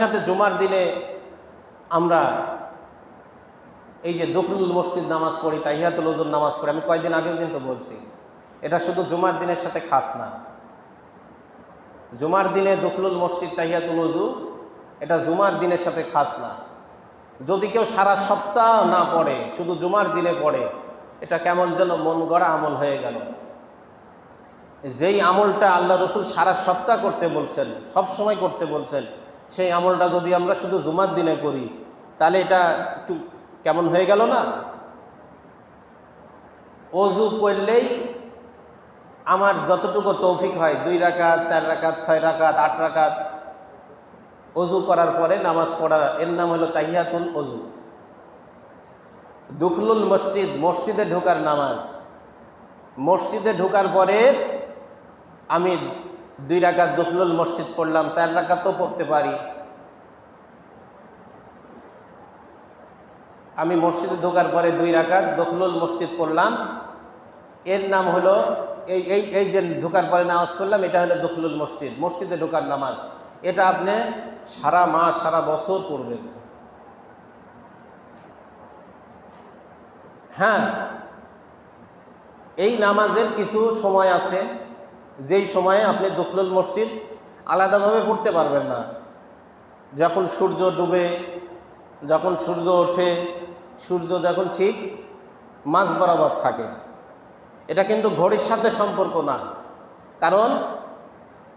সাথে জুমার দিনে আমরা এই যে দখলুল মসজিদ নামাজ পড়ি, তাহিয়াতুল ওজুর নামাজ পড়ি, আমি কয়েকদিন আগেও কিন্তু বলছি, এটা শুধু জুমার দিনের সাথে খাস না। জুমার দিনে দখলুল মসজিদ, তাহিয়াতুল ওজু এটা জুমার দিনের সাথে খাস না। যদি কেউ সারা সপ্তাহ না পড়ে, শুধু জুমার দিনে পড়ে, এটা কেমন যেন মন গড়া আমল হয়ে গেল। যেই আমলটা আল্লাহ রসুল সারা সপ্তাহ করতে বলছেন, সব সময় করতে বলছেন সেই আমলটা যদি আমরা শুধু জুমার দিনে করি, তাহলে এটা একটু কেমন হয়ে গেল না? অজু করলেই আমার যতটুকু তৌফিক হয়, দুই রাকাত, চার রাকাত, ছয় রাকাত, আট রাকাত, অজু করার পরে নামাজ পড়া এর নাম হলো তাহিয়াতুল অজু। দুখলুল মসজিদ, মসজিদে ঢোকার নামাজ। মসজিদে ঢোকার পরে আমি দুই রাকাত দুখলুল মসজিদ পড়লাম, চার রাকাতও পড়তে পারি। আমি মসজিদে ঢোকার পরে দুই রাকাত দখলুল মসজিদ পড়লাম। এর নাম হলো, এই এই এই যে ঢোকার পরে নামাজ পড়লাম, এটা হলো দখলুল মসজিদ, মসজিদে ঢোকার নামাজ। এটা আপনি সারা মাস, সারা বছর পড়বেন। হ্যাঁ এই নামাজের কিছু সময় আছে। যেই সময়ে আপনি দখলুল মসজিদ আলাদাভাবে পড়তে পারবেন না। যখন সূর্য ডুবে, যখন সূর্য ওঠে, সূর্য যখন ঠিক মাঝ বরাবর থাকে। এটা কিন্তু ঘড়ির সাথে সম্পর্ক না। কারণ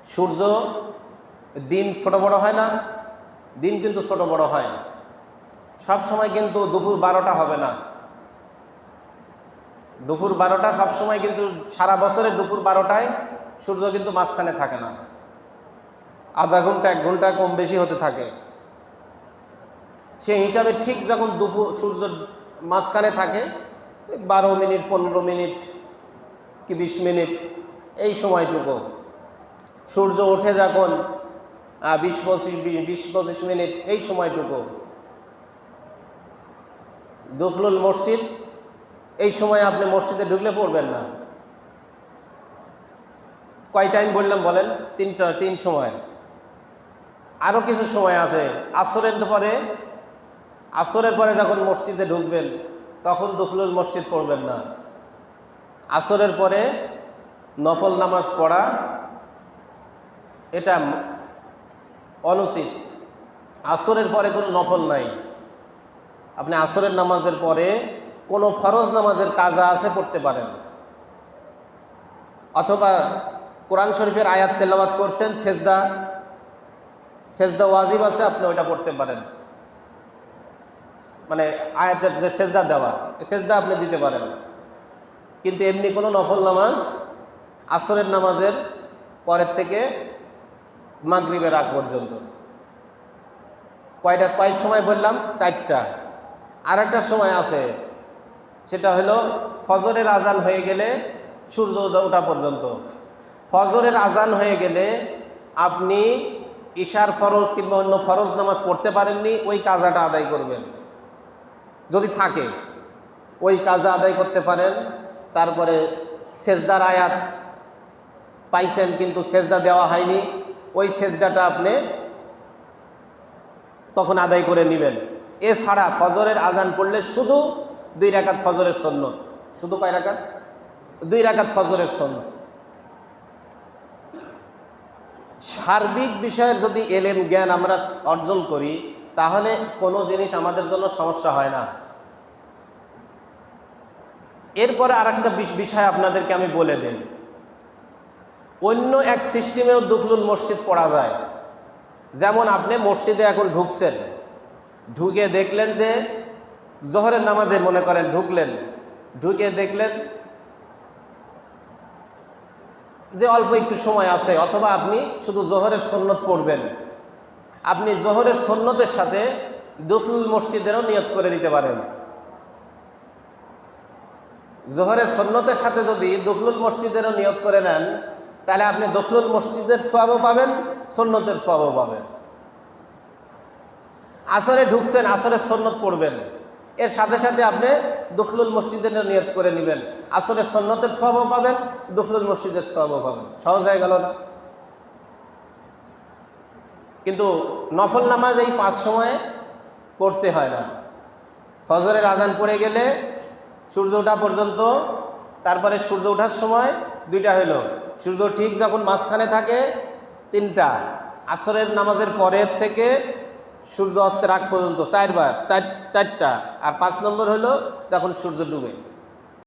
সূর্য দিন ছোট বড় হয় না, দিন কিন্তু ছোট বড় হয়। সব সময় কিন্তু দুপুর বারোটা হবে না। দুপুর বারোটা সব সময় কিন্তু সারা বছরে দুপুর বারোটায় সূর্য কিন্তু মাঝখানে থাকে না। আধা ঘণ্টা, এক ঘণ্টা কম বেশি হতে থাকে। সেই হিসাবে ঠিক যখন দুপুর, সূর্য মাঝখানে থাকে, বারো মিনিট, পনেরো মিনিট কি বিশ মিনিট, এই সময়টুকু। সূর্য ওঠে যখন বিশ পঁচিশ বিশ পঁচিশ মিনিট, এই সময়টুকু। দখলুল মসজিদ, এই সময় আপনি মসজিদে ঢুকলে পড়বেন না। কয় টাইম বললাম বলেন? তিনটা, তিন সময়। আরও কিছু সময় আছে। আসরের পরে আসরের পরে যখন মসজিদে ঢুকবেন, তখন দখলুল মসজিদ পড়বেন না। আসরের পরে নফল নামাজ পড়া, এটা অনুচিত। আসরের পরে কোনো নফল নাই। আপনি আসরের নামাজের পরে কোনো ফরজ নামাজের কাজা আছে পড়তে পারেন। অথবা কোরআন শরীফের আয়াত তেলাওয়াত করছেন, সেজদা সেজদা ওয়াজিব আছে, আপনি ওইটা পড়তে পারেন। মানে আয়াতের যে সেজদা দেওয়া সেজদা আপনি দিতে পারেন। কিন্তু এমনি কোনো নফল নামাজ, আসরের নামাজের পরের থেকে মাগরিবের আগ পর্যন্ত। কয়টা কয় সময় বললাম চারটা। আর একটা সময় আছে, সেটা হলো ফজরের আজান হয়ে গেলে সূর্য ওঠা পর্যন্ত। ফজরের আজান হয়ে গেলে আপনি ঈশার ফরজ কিংবা অন্য ফরজ নামাজ পড়তে পারেননি, ওই কাজাটা আদায় করবেন। যদি থাকে, ওই কাজা আদায় করতে পারেন। তারপরে সেজদার আয়াত পাইছেন কিন্তু সেজদা দেওয়া হয়নি, ওই সেজদাটা আপনি তখন আদায় করে নেবেন। এছাড়া ফজরের আজান পড়লে শুধু দুই রাকাত ফজরের সন্ন শুধু কয় রাকাত? দুই রাকাত ফজরের সন্ন সার্বিক বিষয়ের যদি এলেম, জ্ঞান আমরা অর্জন করি, তাহলে কোনো জিনিস আমাদের জন্য সমস্যা হয় না। এরপরে আর একটা বিষয় আপনাদেরকে আমি বলে দিই। অন্য এক সিস্টেমেও দুখলুল মসজিদ পড়া যায়। যেমন আপনি মসজিদে এখন ঢুকছেন। ঢুকে দেখলেন যে জোহরের নামাজে মনে করেন ঢুকলেন। ঢুকে দেখলেন যে অল্প একটু সময় আছে, অথবা আপনি শুধু জোহরের সন্ন্যত পড়বেন। আপনি জোহরের সন্ন্যতের সাথে দুখলুল মসজিদেরও নিয়ত করে নিতে পারেন। জোহরের সন্ন্যতের সাথে যদি দখলুল মসজিদেরও নিয়ত করে নেন, তাহলে আপনি দখলুল মসজিদের সোয়াবও পাবেন, সন্ন্যতের সোয়াবও পাবেন। আসরে ঢুকছেন, আসরের সন্ন্যত পড়বেন। এর সাথে সাথে আপনি দখলুল মসজিদের নিয়ত করে নেবেন। আসরের সন্ন্যতের সোয়াবও পাবেন, দখলুল মসজিদের সোয়াবও পাবেন। সহজ হয়ে গেল না? কিন্তু নফল নামাজ এই পাঁচ সময়ে পড়তে হয় না। ফজরের আজান পড়ে গেলে সূর্য ওঠা পর্যন্ত, তারপরে সূর্য ওঠার সময় দুইটা হলো। সূর্য ঠিক যখন মাঝখানে থাকে, তিনটা। আসরের নামাজের পরের থেকে সূর্য অস্তের আগ পর্যন্ত চারবার চার চারটা। আর পাঁচ নম্বর হলো যখন সূর্য ডুবে।